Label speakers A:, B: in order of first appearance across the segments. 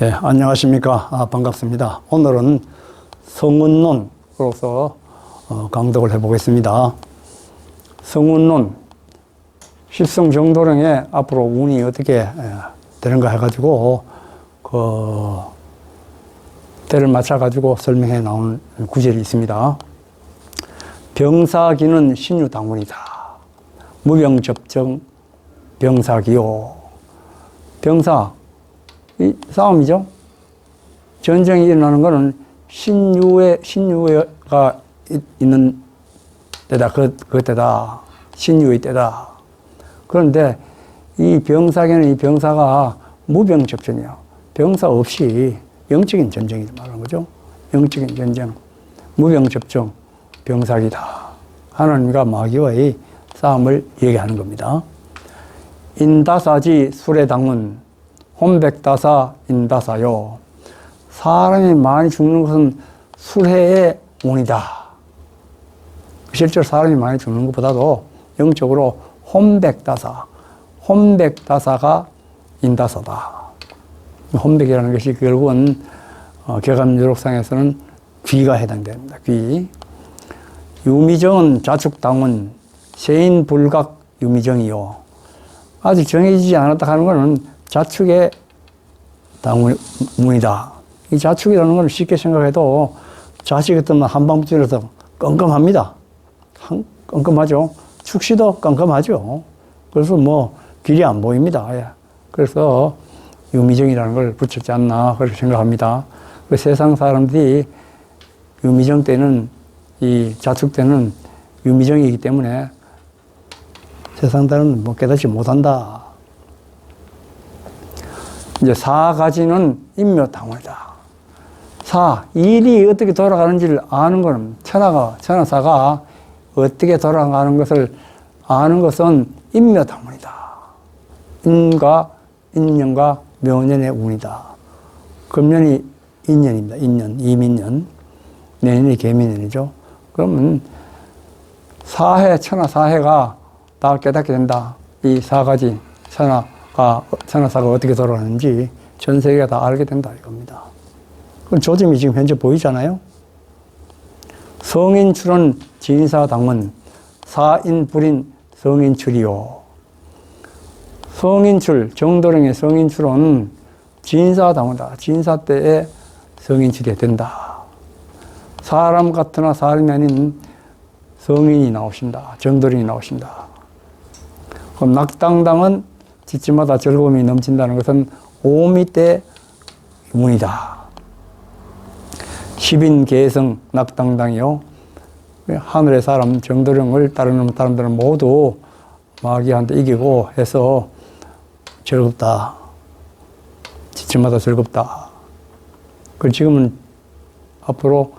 A: 네, 안녕하십니까. 아, 반갑습니다. 오늘은 성운론으로서 어, 강독을 해보겠습니다. 성운론, 십성정도령의 앞으로 운이 어떻게 에, 되는가 해가지고, 그, 때를 맞춰가지고 설명해 나온 구절이 있습니다. 병사기는 신유당문이다. 무병접정 병사기요. 병사, 이 싸움이죠. 전쟁이 일어나는 것은 신유의, 신유가 이- 있는 때다. 그, 그 때다. 신유의 때다. 그런데 이 병사에는 이 병사가 무병 접전이야. 병사 없이 영적인 전쟁이 말하는 거죠. 영적인 전쟁. 무병 접종, 병사기다. 하나님과 마귀와의 싸움을 얘기하는 겁니다. 인다사지 수레당은 혼백다사 인다사요. 사람이 많이 죽는 것은 수레의 운이다. 실제로 사람이 많이 죽는 것보다도 영적으로 혼백다사, 혼백다사가 인다사다. 혼백이라는 것이 결국은 어, 개감유록상에서는 귀가 해당됩니다. 귀. 유미정은 자축당은 세인 불각 유미정이요. 아직 정해지지 않았다 하는 것은 자축의 당문이다. 이 자축이라는 걸 쉽게 생각해도 자식 같으면 한방부터라서 껌껌합니다. 한- 껌껌하죠. 축시도 껌껌하죠. 그래서 뭐 길이 안 보입니다. 예. 그래서 유미정이라는 걸 붙였지 않나 그렇게 생각합니다. 그 세상 사람들이 유미정 때는 이 자축 때는 유미정이기 때문에 세상 사람은 뭐 깨닫지 못한다. 이제 사 가지는 인묘당원이다. 사, 일이 어떻게 돌아가는지를 아는 것은 천하가, 천하사가 어떻게 돌아가는 것을 아는 것은 인묘당원이다. 인과 인년과 묘년의 운이다. 금년이 인년입니다. 인년, 이민년. 내년이 개민년이죠. 그러면 사해, 천하 사해가 다 깨닫게 된다. 이 사 가지 천하 가, 천하사가 어떻게 돌아가는지 전 세계가 다 알게 된다. 이겁니다. 그 조짐이 지금 현재 보이잖아요. 성인출은 진사당은 사인불인 성인 출이요. 성인 출, 정도령의 성인 출은 진사 당원다. 진사 때에 성인 출이 된다. 사람 같으나 사람이 아닌 성인이 나오신다. 정도령이 나오신다. 그럼 낙당당은 지치마다 즐거움이 넘친다는 것은 오미 때 문이다. 십인계성 낙당당이요. 하늘의 사람 정도령을 따르는 사람들은 모두 마귀한테 이기고 해서 즐겁다. 지침마다 즐겁다. 그 지금은 앞으로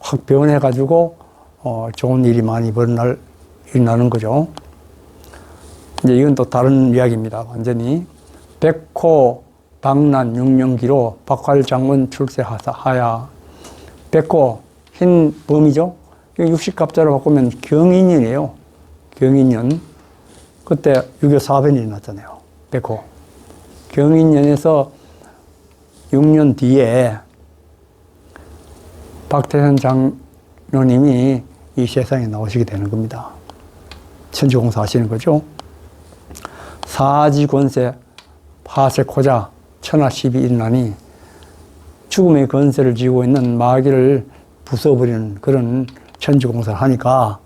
A: 확 변해가지고 어, 좋은 일이 많이 일어날, 일어나는 거죠. 이제 이건 또 다른 이야기입니다. 완전히. 백호 방난 육령기로 박활 장군 출세하야. 백호 흰 범이죠. 육식갑자로 바꾸면 경인년이에요. 경인년. 그때 6.25 사변이 일어났잖아요. 백호. 경인년에서 6년 뒤에 박태현 장로님이 이 세상에 나오시게 되는 겁니다. 천주공사 하시는 거죠. 사지 권세 파세코자 천하십이 일어나니 죽음의 건세를 쥐고 있는 마귀를 부숴버리는 그런 천주공사를 하니까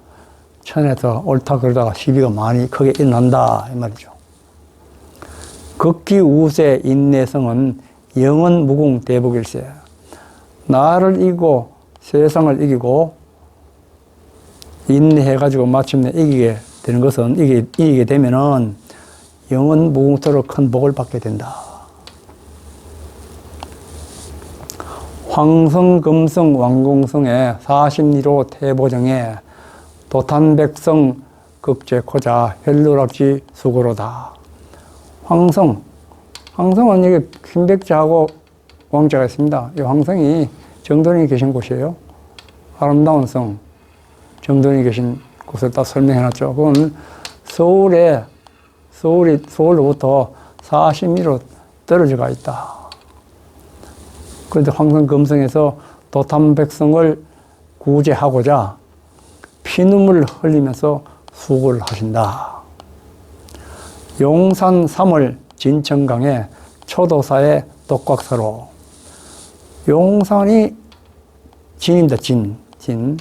A: 천에서 옳다 그러다가 시비가 많이 크게 일어난다 이 말이죠. 극기 우세 인내성은 영원 무궁 대복일세. 나를 이기고 세상을 이기고 인내해가지고 마침내 이기게 되는 것은 이기게 되면은 영원 무궁토록 큰 복을 받게 된다. 황성, 금성, 왕공성의 사십리로 태보정에 도탄백성 극제코자 헬루락지 수고로다. 황성, 황성은 여기 흰백자하고 왕자가 있습니다. 이 황성이 정돈이 계신 곳이에요. 아름다운 성, 정돈이 계신 곳을 다 설명해 놨죠. 그건 서울에 서울이 서울로부터 40미로 떨어져가 있다. 그런데 황성 금성에서 도탐 백성을 구제하고자 피눈물 흘리면서 수고를 하신다. 용산 3월 진천강의 초도사의 독각사로 용산이 진입니다. 진, 진.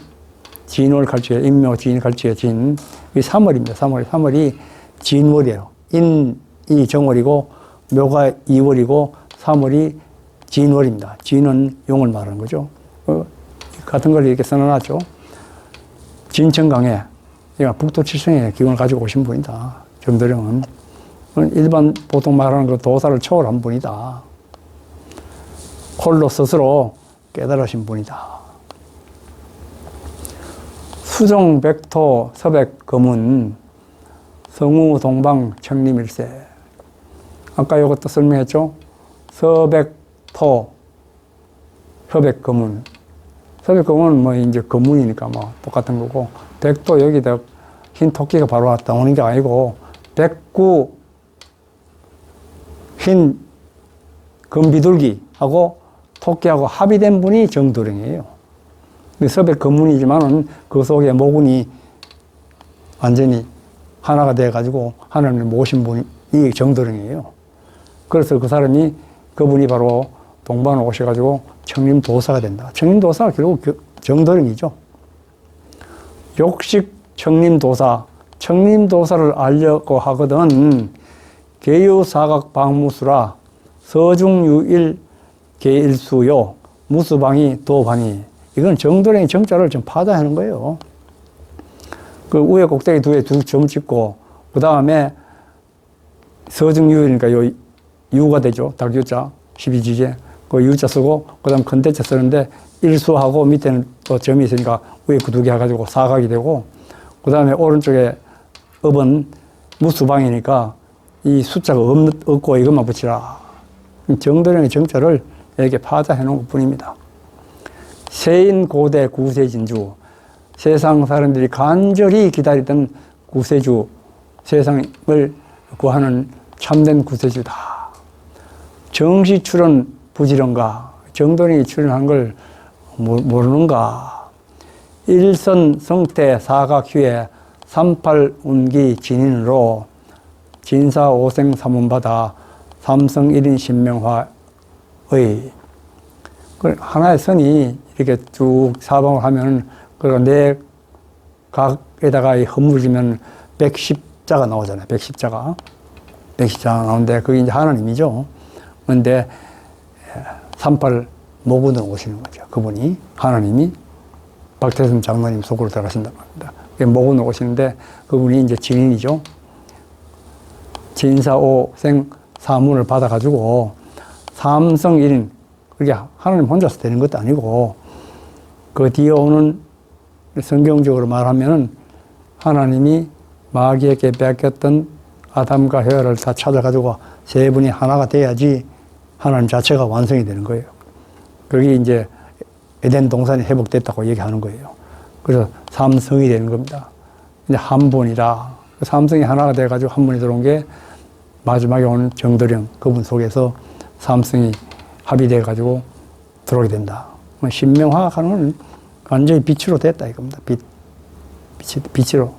A: 진월 갈주에 인묘 진 갈주에 진. 이 3월입니다. 3월. 3월이 진월이에요. 인이 정월이고 묘가 2월이고 3월이 진월입니다. 진은 용을 말하는 거죠. 어, 같은 걸 이렇게 써놔놨죠. 진천강에 북도 칠성의 기운을 가지고 오신 분이다. 정도령은 일반 보통 말하는 그 도사를 초월한 분이다. 홀로 스스로 깨달으신 분이다. 수정 백토 서백 검은 성우 동방 청림일세. 아까 이것도 설명했죠? 서백토 서백 검은 서백 검은 뭐 이제 검문이니까 뭐 똑같은 거고 백도 여기다 흰 토끼가 바로 왔다 오는 게 아니고 백구 흰 금비둘기하고 토끼하고 합의된 분이 정도령이에요. 서백 검문이지만은 그 속에 모군이 완전히 하나가 돼가지고 하나님을 모신 분이 정도령이에요. 그래서 그 사람이 그분이 바로 동반을 오셔가지고 청림도사가 된다. 청림도사가 결국 정도령이죠. 욕식 청림도사, 청림도사를 알려고 하거든 개유사각 방무수라 서중유일 개일수요 무수방이 도반이 이건 정도령의 정자를 좀 파다하는 거예요. 그 위에 꼭대기 두에 두점 찍고 그 다음에 서중유일이니까 요 유가 되죠. 닭유자 12지제 그 유자 쓰고 그 다음 큰 대자 쓰는데 일수하고 밑에는 또 점이 있으니까 위에 그 두 개 해가지고 사각이 되고 그 다음에 오른쪽에 업은 무수방이니까 이 숫자가 없, 없고 이것만 붙이라. 정도령의 정자를 이렇게 파자해 놓은 것 뿐입니다. 세인 고대 구세 진주, 세상 사람들이 간절히 기다리던 구세주, 세상을 구하는 참된 구세주다. 정시 출연 부지런가, 정도령이 출연한 걸 모르는가. 일선 성태 사각휴에 삼팔 운기 진인으로 진사 오생 사문받아 삼성 1인 신명화의 그 하나의 선이 이렇게 쭉 사방을 하면 그내 각에다가 허물지면 110자가 나오잖아요. 110자가. 110자가 나오는데 그게 이제 하나님이죠. 그런데 38 모군으로 오시는 거죠. 그분이 하나님이 박태선 장로님 속으로 들어가신다고 합니다. 모군으로 오시는데 그분이 이제 진인이죠. 진사오생 사문을 받아가지고 삼성 1인, 그게 하나님 혼자서 되는 것도 아니고 그 뒤에 오는 성경적으로 말하면은 하나님이 마귀에게 뺏겼던 아담과 헤아를 다 찾아가지고 세 분이 하나가 돼야지 하나님 자체가 완성이 되는 거예요. 그게 이제 에덴 동산이 회복됐다고 얘기하는 거예요. 그래서 삼성이 되는 겁니다. 이제 한 분이다. 그 삼성이 하나가 돼가지고 한 분이 들어온 게 마지막에 오는 정도령 그분 속에서 삼성이 합의돼 가지고 들어오게 된다. 뭐 신명화 하는 건 완전히 빛으로 됐다 이겁니다. 빛, 빛이, 빛으로.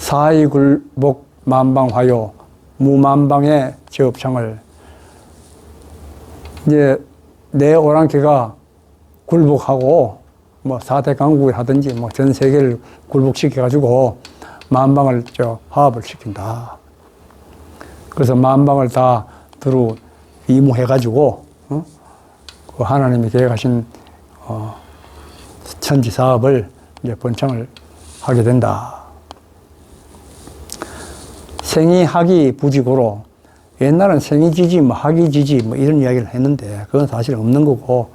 A: 사이굴복 만방화요 무만방의 제업창을 이제 내 오랑캐가 굴복하고 뭐 사대 강국을 하든지 뭐 전 세계를 굴복시켜 가지고 만방을 저 화합을 시킨다. 그래서 만방을 다 두루 이무해 가지고 어? 그 하나님이 계획하신 어, 천지 사업을 이제 번창을 하게 된다. 생이 학이 부지고로 옛날은 생이 지지, 뭐 학이 지지, 뭐 이런 이야기를 했는데 그건 사실 없는 거고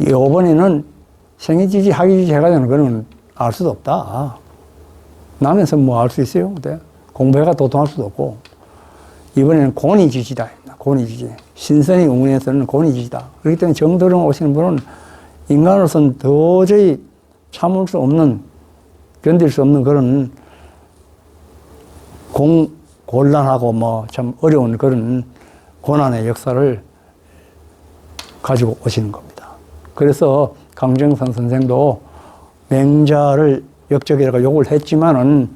A: 이번에는 생이 지지, 학이 지지 해가지고 그거는 알 수도 없다. 남에서 뭐 알 수 있어요? 근데 공부해가 도통할 수도 없고 이번에는 권위지지다. 권위지지. 신선이 응원에서는 권위지지다. 그렇기 때문에 정도령 오시는 분은 인간으로서는 도저히 참을 수 없는 견딜 수 없는 그런 공 곤란하고 뭐 참 어려운 그런 고난의 역사를 가지고 오시는 겁니다. 그래서 강정선 선생도 맹자를 역적이라고 욕을 했지만은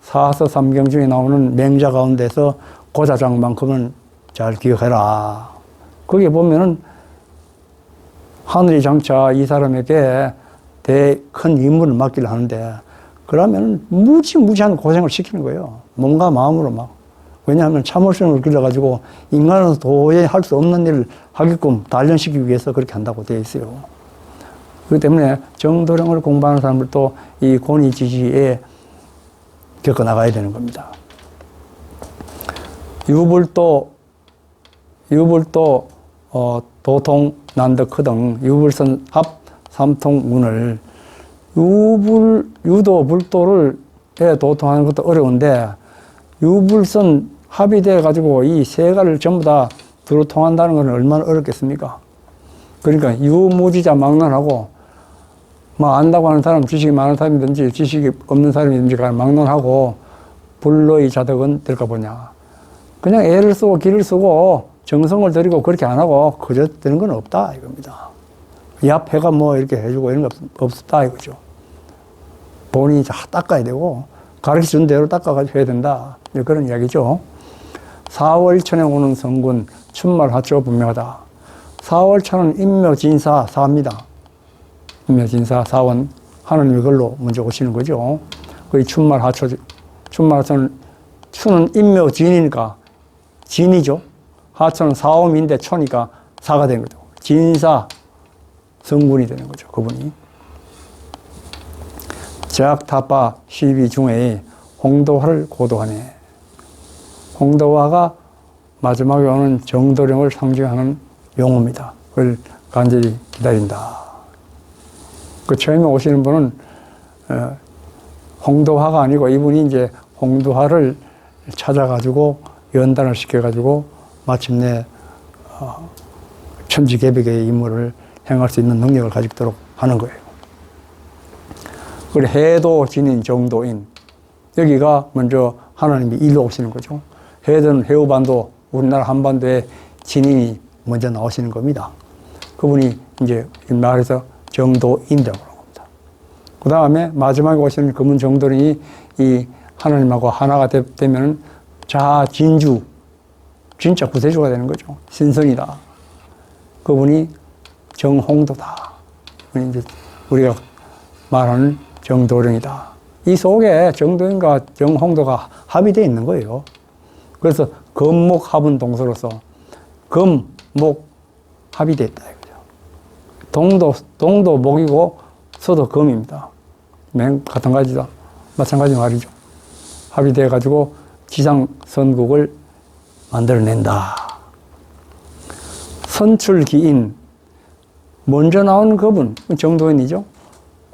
A: 사서 삼경 중에 나오는 맹자 가운데서 고자장만큼은 잘 기억해라. 거기 보면은 하늘이 장차 이 사람에게 대큰 임무를 맡기려 하는데 그러면 무지무지한 고생을 시키는 거예요. 몸과 마음으로 막. 왜냐하면 참을성을 길러가지고 인간은 도저히 할 수 없는 일을 하게끔 단련시키기 위해서 그렇게 한다고 되어 있어요. 그렇기 때문에 정도령을 공부하는 사람들도 이 권위 지지에 겪어 나가야 되는 겁니다. 유불도, 유불도, 어, 도통, 난덕, 등 유불선 합 삼통 문을 유불, 유도, 불도를 에 도통하는 것도 어려운데 유불선 합이 돼 가지고 이 세 가를 전부 다 두루 통한다는 것은 얼마나 어렵겠습니까? 그러니까 유무지자 막론하고 뭐 안다고 하는 사람 지식이 많은 사람이든지 지식이 없는 사람이든지 간에 막론하고 불로의 자덕은 될까 보냐. 그냥 애를 쓰고 길을 쓰고 정성을 들이고 그렇게 안 하고 그저 되는 건 없다 이겁니다. yap해가 뭐 이렇게 해주고 이런 거 없, 없다 이거죠. 본인이 다 닦아야 되고 가르쳐 준 대로 닦아가지고 해야 된다. 그런 이야기죠. 4월 천에 오는 성군 춘말 하초 분명하다. 4월 천은 인묘진사 사입니다. 인묘진사 사원 하나님 이 걸로 먼저 오시는 거죠. 그 춘말 하초 춘말 하초는 추는 인묘진이니까 진이죠. 하초는 사옴인데 초니까 사가 된 거죠. 진사 성군이 되는 거죠. 그분이. 제학타파 12 중에 홍도화를 고도하네. 홍도화가 마지막에 오는 정도령을 상징하는 용어입니다. 그걸 간절히 기다린다. 그 처음에 오시는 분은 어, 홍도화가 아니고 이분이 이제 홍도화를 찾아가지고 연단을 시켜가지고 마침내 어, 천지개벽의 임무를 행할 수 있는 능력을 가지도록 하는 거예요. 그리고 해도 지닌 정도인 여기가 먼저 하나님이 일로 오시는 거죠. 해든 해우반도 우리나라 한반도에 진인이 먼저 나오시는 겁니다. 그분이 이제 말해서 정도인이라고 겁니다. 그 다음에 마지막에 오시는 금은 정도인이 이 하나님하고 하나가 되면 자진주, 진짜 구세주가 되는 거죠. 신성이다. 그분이 정홍도다. 우리가 말하는 정도령이다. 이 속에 정도인과 정홍도가 합의되어 있는 거예요. 그래서 금목 합은 동서로서 금, 목 합의되어 있다. 이거죠. 동도, 동도 목이고 서도 금입니다. 맨 같은 가지다. 마찬가지 말이죠. 합의되어 가지고 지상 선국을 만들어낸다. 선출기인 먼저 나온 그분 정도인이죠.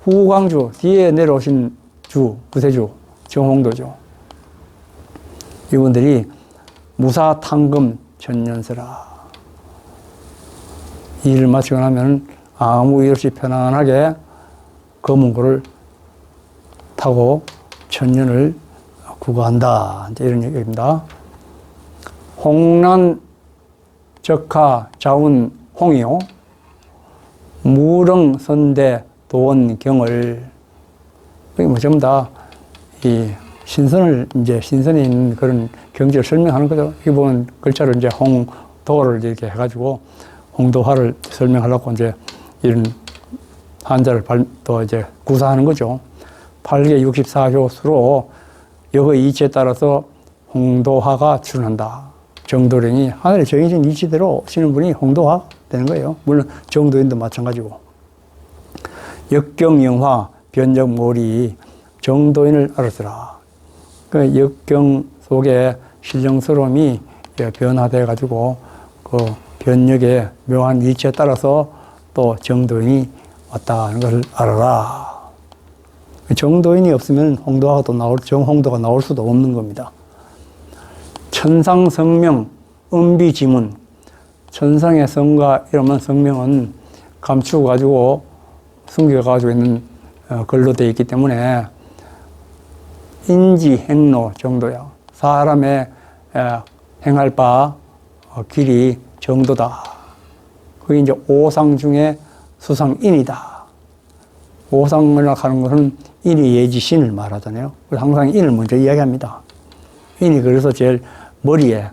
A: 후광주 뒤에 내려오신 주 구세주 정홍도죠. 이분들이 무사탕금 전년세라 일을 마치고 나면 아무 일 없이 편안하게 검은고를 타고 천년을 구가한다. 이런 얘기입니다. 홍란 적하 자운 홍이요. 무릉 선대 도원 경을 그게 뭐 전부 다 이 신선을 이제 신선에 있는 그런 경지를 설명하는 거죠. 이 보면 글자를 이제 홍도를 이렇게 해가지고 홍도화를 설명하려고 이제 이런 한자를 발, 또 이제 구사하는 거죠. 8개 64효수로 여거 이치에 따라서 홍도화가 출현한다. 정도령이 하늘에 정해진 이치대로 오시는 분이 홍도화 되는 거예요. 물론 정도인도 마찬가지고. 역경영화 변적몰이 정도인을 알았으라. 그 역경 속에 신령스러움이 변화돼 가지고 그 변력의 묘한 위치에 따라서 또 정도인이 왔다는 것을 알아라. 정도인이 없으면 홍도가 또 나올, 정홍도가 나올 수도 없는 겁니다. 천상성명, 은비지문. 천상의 성과 이러면 성명은 감추고 가지고 숨겨 가지고 있는 어, 글로 되어 있기 때문에 인지 행로 정도야. 사람의 행할 바 어, 길이 정도다. 그게 이제 오상 중에 수상인이다. 오상을 하는 것은 인이 예지신을 말하잖아요. 항상 인을 먼저 이야기합니다. 인이 그래서 제일 머리에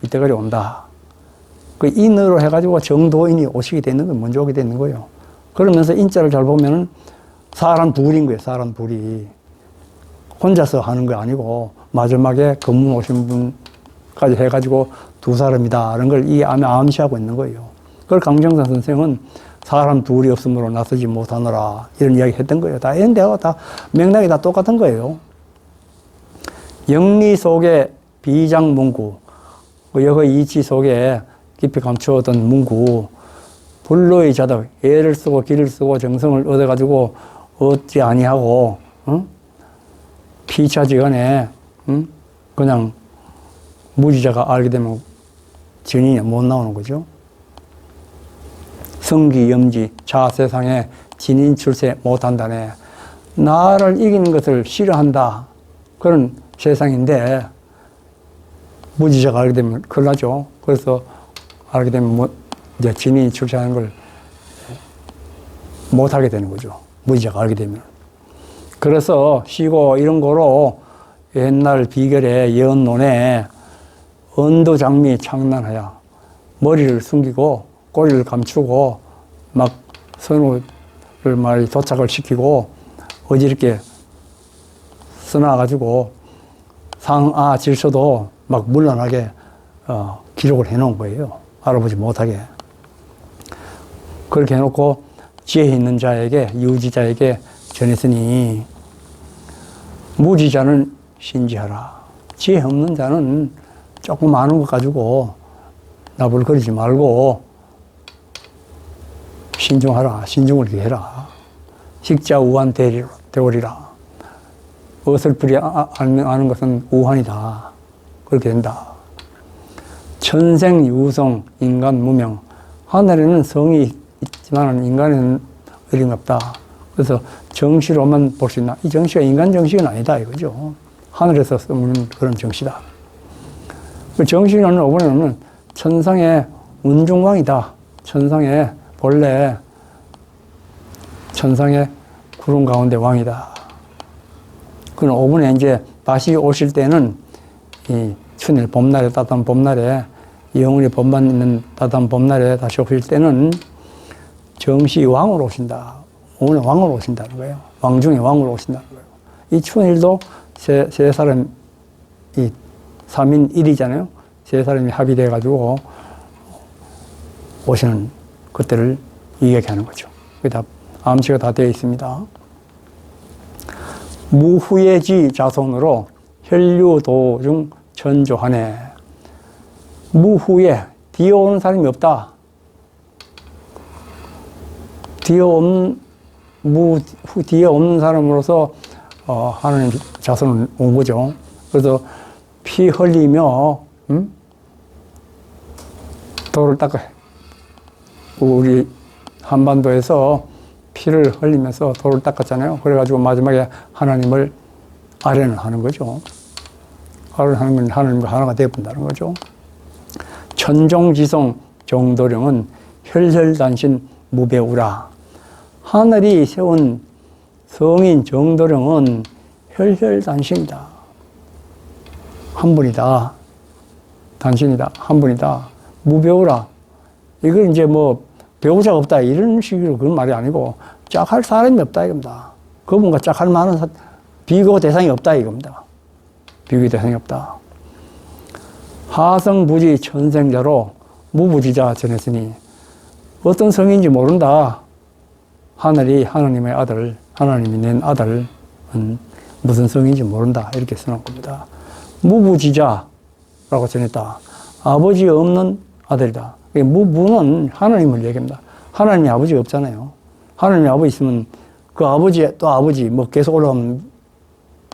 A: 밑에까지 온다. 그 인으로 해가지고 정도인이 오시게 되는 거예요. 먼저 오게 되는 거예요. 그러면서 인자를 잘 보면은 사람 둘인 거예요. 사람 둘이. 혼자서 하는 게 아니고 마지막에 검문 오신 분까지 해가지고 두 사람이다 라는 걸 이 암에 암시하고 있는 거예요. 그걸 강정선 선생은 사람 둘이 없으므로 나서지 못하노라 이런 이야기 했던 거예요. 다 이런 대화가 다 맥락이 다 똑같은 거예요. 영리 속에 비장 문구, 그 여기 이치 속에 깊이 감추었던 문구, 불로의 자덕, 예를 쓰고 길을 쓰고 정성을 얻어가지고 얻지 아니하고, 응? 피차지간에, 응? 그냥 무지자가 알게 되면 진인이 못 나오는 거죠. 성기 염지 자 세상에 진인 출세 못한다네. 나를 이기는 것을 싫어한다. 그런 세상인데 무지자가 알게 되면 큰일 나죠. 그래서 알게 되면 뭐 이제 진인이 출세하는 걸 못하게 되는 거죠. 무지자가 알게 되면. 그래서 시고 이런 거로 옛날 비결의 예언론에 언도장미 창난하야 머리를 숨기고 꼬리를 감추고 막 선우를 말이 도착을 시키고 어지럽게 써놔가지고 상아 질서도 막 물러나게 어, 기록을 해놓은 거예요. 알아보지 못하게. 그렇게 해놓고 지혜 있는 자에게 유지자에게 전했으니 무지자는 신지하라. 지혜 없는 자는 조금 아는 것 가지고 나불거리지 말고 신중하라. 신중을 기해라. 식자 우한 대리라, 되오리라. 어설프리 아- 아는, 아는 것은 우한이다. 그렇게 된다. 천생 유성 인간 무명. 하늘에는 성이 있지만 인간에는 어림없다. 그래서 정시로만 볼 수 있나? 이 정시가 인간 정시는 아니다 이거죠. 하늘에서 쓰는 그런 정시다. 그 정시는 오번에는 천상의 운중왕이다. 천상의 본래 천상의 구름 가운데 왕이다. 그는 오분에 이제 다시 오실 때는 이春일 봄날에 따뜻한 봄날에 영원히 법만 있는 따뜻한 봄날에 다시 오실 때는 정시 왕으로 오신다. 오늘 왕으로 오신다는 거예요. 왕 중에 왕으로 오신다는 거예요. 이 춘일도 세, 세 사람, 이 3인 1이잖아요. 세 사람이 합의돼가지고 오시는 그때를 이야기하는 거죠. 그게 다 암시가 다 되어 있습니다. 무후예지 자손으로 혈류도중 전조하네. 무후에 뒤에 오는 사람이 없다. 뒤에 없는 무 후, 뒤에 없는 사람으로서 어, 하나님 자손을 온 거죠. 그래서 피 흘리며 음? 돌을 닦아 우리 한반도에서 피를 흘리면서 돌을 닦았잖아요. 그래가지고 마지막에 하나님을 아련을 하는 거죠. 아련하는 건 하나님과 하나가 되어본다는 거죠. 천종지성 정도령은 혈혈단신 무배우라. 하늘이 세운 성인 정도령은 혈혈단신이다. 한 분이다. 단신이다. 한 분이다. 무배우라. 이걸 이제 뭐 배우자가 없다 이런 식으로 그런 말이 아니고 짝할 사람이 없다 이겁니다. 그분과 짝할 만한 사- 비교 대상이 없다 이겁니다. 비교 대상이 없다. 하성부지 천생자로 무부지자 전했으니 어떤 성인지 모른다. 하늘이 하나님의 아들, 하나님이 낸 아들은 무슨 성인지 모른다. 이렇게 써놓은 겁니다. 무부지자라고 전했다. 아버지 없는 아들이다. 이 무부는 하나님을 얘기합니다. 하나님이 아버지가 없잖아요. 하나님이 아버지 있으면 그 아버지 또 아버지 뭐 계속 올라가면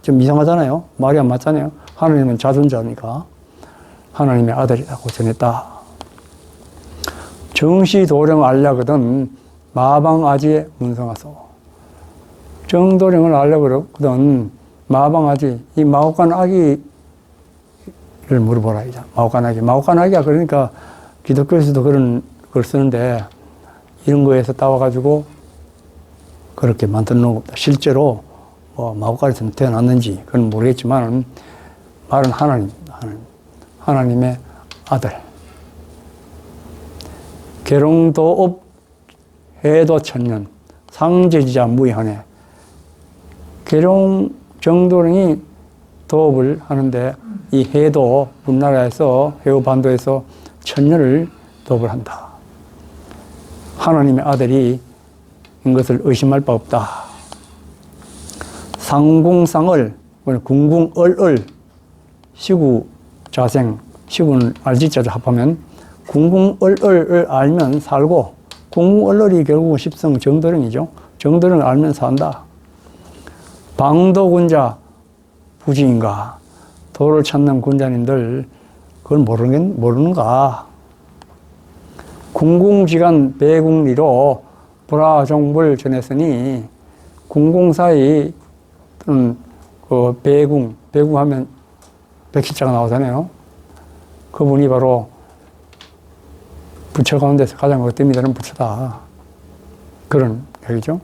A: 좀 이상하잖아요. 말이 안 맞잖아요. 하나님은 자존자니까 하나님의 아들이라고 전했다. 정시 도령 알려거든 마방아지에 문성하소. 정도령을 알려거든 마방아지 이 마곡간 아기 물어보라 이자 마오카나기 마오카나기가 그러니까 기독교에서도 그런 걸 쓰는데 이런 거에서 따와가지고 그렇게 만들어 겁니다. 실제로 뭐 마오카에서 태어났는지 그건 모르겠지만 말은 하나님입니다. 하나님. 하나님의 아들. 계룡도 업 해도 천년 상제지자 무이하네. 계룡 정도령이 도업을 하는데 이 해도 문나라에서 해우 반도에서 천년을 도업을 한다. 하나님의 아들이 인 것을 의심할 바 없다. 상궁상을 궁궁얼얼 시구 자생 시구는 알지자를 합하면 궁궁얼얼을 알면 살고 궁궁얼얼이 결국은 십성 정도령이죠. 정도령을 알면 산다. 방도군자 부지인가 도를 찾는 군자님들 그걸 모르는 모르는가? 궁궁지간 배궁리로 불화종불 전했으니 궁궁사의 또는 그 배궁 배궁 하면 백시자가 나오잖아요. 그분이 바로 부처 가운데서 가장 어뜸이 되는 부처다. 그런 얘기죠.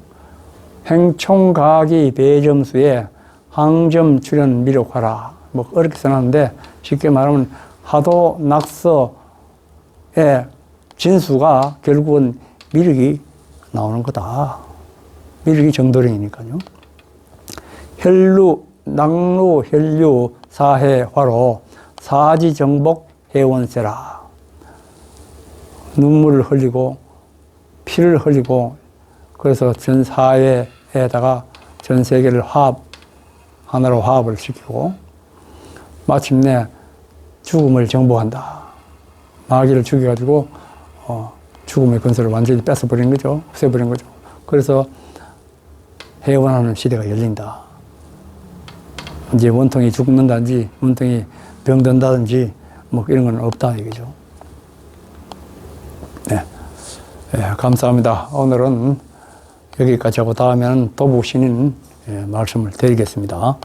A: 행총가기 배점수에 항점 출연 미력하라. 뭐 어렵게 써놨는데 쉽게 말하면 하도 낙서의 진수가 결국은 미륵이 나오는 거다. 미륵이 정도령이니까요. 혈루, 낙루, 혈류, 사해, 화로, 사지, 정복, 해원세라. 눈물을 흘리고, 피를 흘리고, 그래서 전 사회에다가 전 세계를 화합, 하나로 화합을 시키고, 마침내 죽음을 정복한다. 마귀를 죽여가지고, 어, 죽음의 근서를 완전히 뺏어버린 거죠. 없애버린 거죠. 그래서 해원하는 시대가 열린다. 이제 원통이 죽는다든지, 원통이 병든다든지, 뭐 이런 건 없다, 이거죠. 네. 네, 감사합니다. 오늘은 여기까지 하고 다음에는 도북신인 예, 말씀을 드리겠습니다.